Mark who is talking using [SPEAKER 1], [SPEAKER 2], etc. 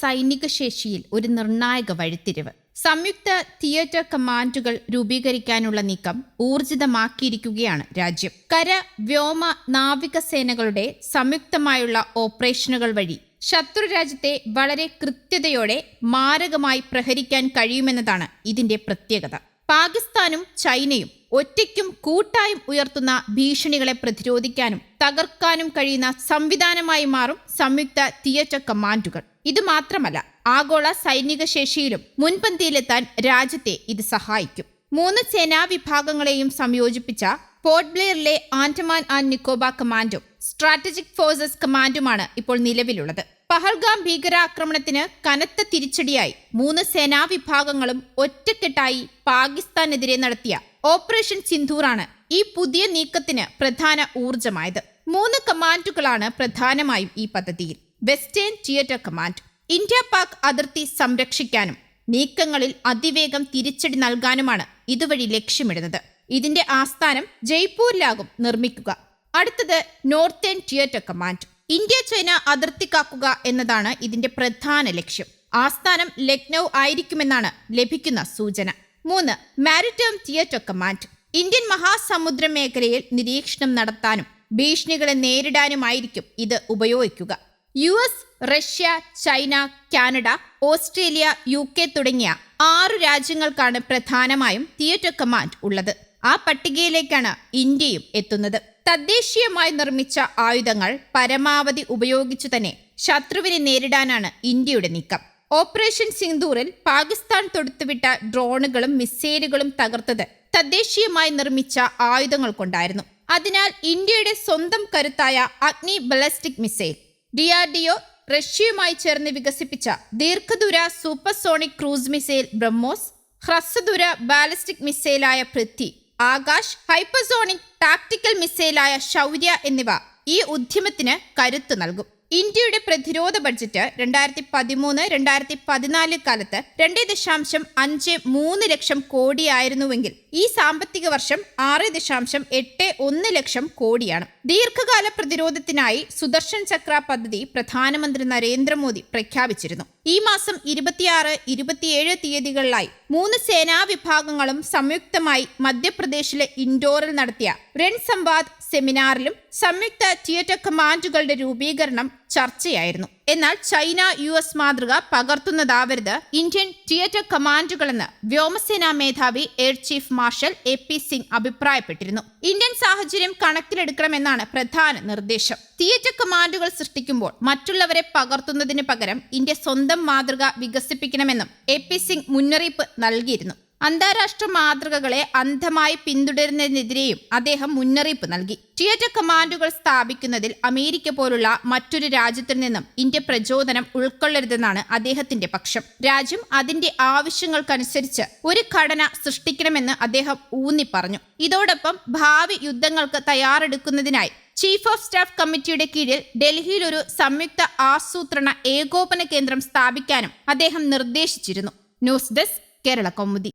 [SPEAKER 1] സൈനിക ശേഷിയിൽ ഒരു നിർണായക വഴിത്തിരിവ്. സംയുക്ത തിയേറ്റർ കമാൻഡുകൾ രൂപീകരിക്കാനുള്ള നീക്കം ഊർജിതമാക്കിയിരിക്കുകയാണ് രാജ്യം. കര വ്യോമ നാവിക സേനകളുടെ സംയുക്തമായുള്ള ഓപ്പറേഷനുകൾ വഴി ശത്രു രാജ്യത്തെ വളരെ കൃത്യതയോടെ മാരകമായി പ്രഹരിക്കാൻ കഴിയുമെന്നതാണ് ഇതിന്റെ പ്രത്യേകത. പാകിസ്ഥാനും ചൈനയും ഒറ്റയ്ക്കും കൂട്ടായും ഉയർത്തുന്ന ഭീഷണികളെ പ്രതിരോധിക്കാനും തകർക്കാനും കഴിയുന്ന സംവിധാനമായി മാറും സംയുക്ത തിയേറ്റർ കമാൻഡുകൾ. ഇത് മാത്രമല്ല ആഗോള സൈനിക ശേഷിയിലും മുൻപന്തിയിലെത്താൻ രാജ്യത്തെ ഇത് സഹായിക്കും. മൂന്ന് സേനാ വിഭാഗങ്ങളെയും സംയോജിപ്പിച്ച പോർട്ട് ബ്ലെയറിലെ ആൻഡമാൻ ആൻഡ് നിക്കോബ കമാൻഡും സ്ട്രാറ്റജിക് ഫോഴ്സസ് കമാൻഡുമാണ് ഇപ്പോൾ നിലവിലുള്ളത്. പഹൽഗാം ഭീകരാക്രമണത്തിന് കനത്ത തിരിച്ചടിയായി. മൂന്ന് സേനാ വിഭാഗങ്ങളും ഒറ്റക്കെട്ടായി പാകിസ്ഥാനെതിരെ നടത്തിയ ഓപ്പറേഷൻ സിന്ധൂറാണ് ഈ പുതിയ നീക്കത്തിന് പ്രധാന ഊർജമായത് മൂന്ന് കമാൻഡുകളാണ് പ്രധാനമായും ഈ പദ്ധതിയിൽ. Western theatre command. India Pak അതിർത്തി സംരക്ഷിക്കാനും നീക്കങ്ങളിൽ അതിവേഗം തിരിച്ചടി നൽകാനുമാണ് ഇതുവഴി ലക്ഷ്യമിടുന്നത്. ഇതിന്റെ ആസ്ഥാനം ജയ്പൂരിലാകും നിർമ്മിക്കുക. അടുത്തത് northern theatre command. India China അതിർത്തി കാക്കുക എന്നതാണ് ഇതിന്റെ പ്രധാന ലക്ഷ്യം. ആസ്ഥാനം ലക്നൗ ആയിരിക്കുമെന്നാണ് ലഭിക്കുന്ന സൂചന. മൂന്ന് മാരിടൈം തിയേറ്റർ കമാൻഡ്. ഇന്ത്യൻ മഹാസമുദ്ര മേഖലയിൽ നിരീക്ഷണം നടത്താനും ഭീഷണികളെ നേരിടാനുമായിരിക്കും ഇത് ഉപയോഗിക്കുക. U S Russia China Canada Australia U K തുടങ്ങിയ ആറു രാജ്യങ്ങൾക്കാണ് പ്രധാനമായും തിയേറ്റർ കമാൻഡ് ഉള്ളത്. ആ പട്ടികയിലേക്കാണ് ഇന്ത്യയും എത്തുന്നത്. തദ്ദേശീയമായി നിർമ്മിച്ച ആയുധങ്ങൾ പരമാവധി ഉപയോഗിച്ചു തന്നെ ശത്രുവിനെ നേരിടാനാണ് ഇന്ത്യയുടെ നീക്കം. ഓപ്പറേഷൻ സിന്ദൂറിൽ പാകിസ്ഥാൻ തൊടുത്തുവിട്ട ഡ്രോണുകളും മിസൈലുകളും തകർത്തത് തദ്ദേശീയമായി നിർമ്മിച്ച ആയുധങ്ങൾ കൊണ്ടായിരുന്നു. അതിനാൽ ഇന്ത്യയുടെ സ്വന്തം കരുത്തായ Agni ballistic missile D R D O റഷ്യയുമായി ചേർന്ന് വികസിപ്പിച്ച ദീർഘദൂര സൂപ്പർസോണിക് ക്രൂസ് മിസൈൽ ബ്രഹ്മോസ് ഹ്രസ്വദൂര ബാലിസ്റ്റിക് മിസൈലായ പൃഥ്വി ആകാശ് ഹൈപ്പർസോണിക് ടാക്ടിക്കൽ മിസൈലായ ശൗര്യ എന്നിവ ഈ ഉദ്യമത്തിന് കരുത്തു നൽകും. ഇന്ത്യയുടെ പ്രതിരോധ ബഡ്ജറ്റ് രണ്ടായിരത്തി പതിമൂന്ന് രണ്ടായിരത്തി പതിനാല് കാലത്ത് രണ്ട് ദശാംശം അഞ്ച് മൂന്ന് ലക്ഷം കോടിയായിരുന്നുവെങ്കിൽ ഈ സാമ്പത്തിക വർഷം ആറ് ദശാംശം എട്ട് ഒന്ന് ലക്ഷം കോടിയാണ്. ദീർഘകാല പ്രതിരോധത്തിനായി സുദർശൻ ചക്ര പദ്ധതി പ്രധാനമന്ത്രി നരേന്ദ്രമോദി പ്രഖ്യാപിച്ചിരുന്നു. ഈ മാസം ഇരുപത്തിയാറ് ഇരുപത്തിയേഴ് തീയതികളിലായി മൂന്ന് സേനാ വിഭാഗങ്ങളും സംയുക്തമായി മധ്യപ്രദേശിലെ ഇൻഡോറിൽ നടത്തിയ രൺ സംവാദ് സെമിനാറിലും സംയുക്ത തിയേറ്റർ കമാൻഡുകളുടെ രൂപീകരണം ചർച്ചയായിരുന്നു. എന്നാൽ ചൈന യു എസ് മാതൃക പകർത്തുന്നതാവരുത്. ഇന്ത്യൻ തിയേറ്റർ കമാൻഡുകളെന്ന് വ്യോമസേനാ മേധാവി air chief marshal A P Singh അഭിപ്രായപ്പെട്ടിരുന്നു. ഇന്ത്യൻ സാഹചര്യം കണക്കിലെടുക്കണമെന്നാണ് പ്രധാന നിർദ്ദേശം. തിയേറ്റർ കമാൻഡുകൾ സൃഷ്ടിക്കുമ്പോൾ മറ്റുള്ളവരെ പകർത്തുന്നതിന് പകരം ഇന്ത്യ സ്വന്തം മാതൃക വികസിപ്പിക്കണമെന്നും എ പി സിംഗ് മുന്നറിയിപ്പ് നൽകിയിരുന്നു. അന്താരാഷ്ട്ര മാതൃകകളെ അന്ധമായി പിന്തുടരുന്നതിനെതിരെയും അദ്ദേഹം മുന്നറിയിപ്പ് നൽകി. തിയേറ്റർ കമാൻഡുകൾ സ്ഥാപിക്കുന്നതിൽ അമേരിക്ക പോലുള്ള മറ്റൊരു രാജ്യത്തിൽ നിന്നും ഇന്ത്യ പ്രചോദനം ഉൾക്കൊള്ളരുതെന്നാണ് അദ്ദേഹത്തിന്റെ പക്ഷം. രാജ്യം അതിന്റെ ആവശ്യങ്ങൾക്കനുസരിച്ച് ഒരു ഘടന സൃഷ്ടിക്കണമെന്ന് അദ്ദേഹം ഊന്നി പറഞ്ഞു. ഇതോടൊപ്പം ഭാവി യുദ്ധങ്ങൾക്ക് തയ്യാറെടുക്കുന്നതിനായി ചീഫ് ഓഫ് സ്റ്റാഫ് കമ്മിറ്റിയുടെ കീഴിൽ ഡൽഹിയിൽ ഒരു സംയുക്ത ആസൂത്രണ ഏകോപന കേന്ദ്രം സ്ഥാപിക്കാനും അദ്ദേഹം നിർദ്ദേശിച്ചിരുന്നു. News desk Kerala Kaumudi.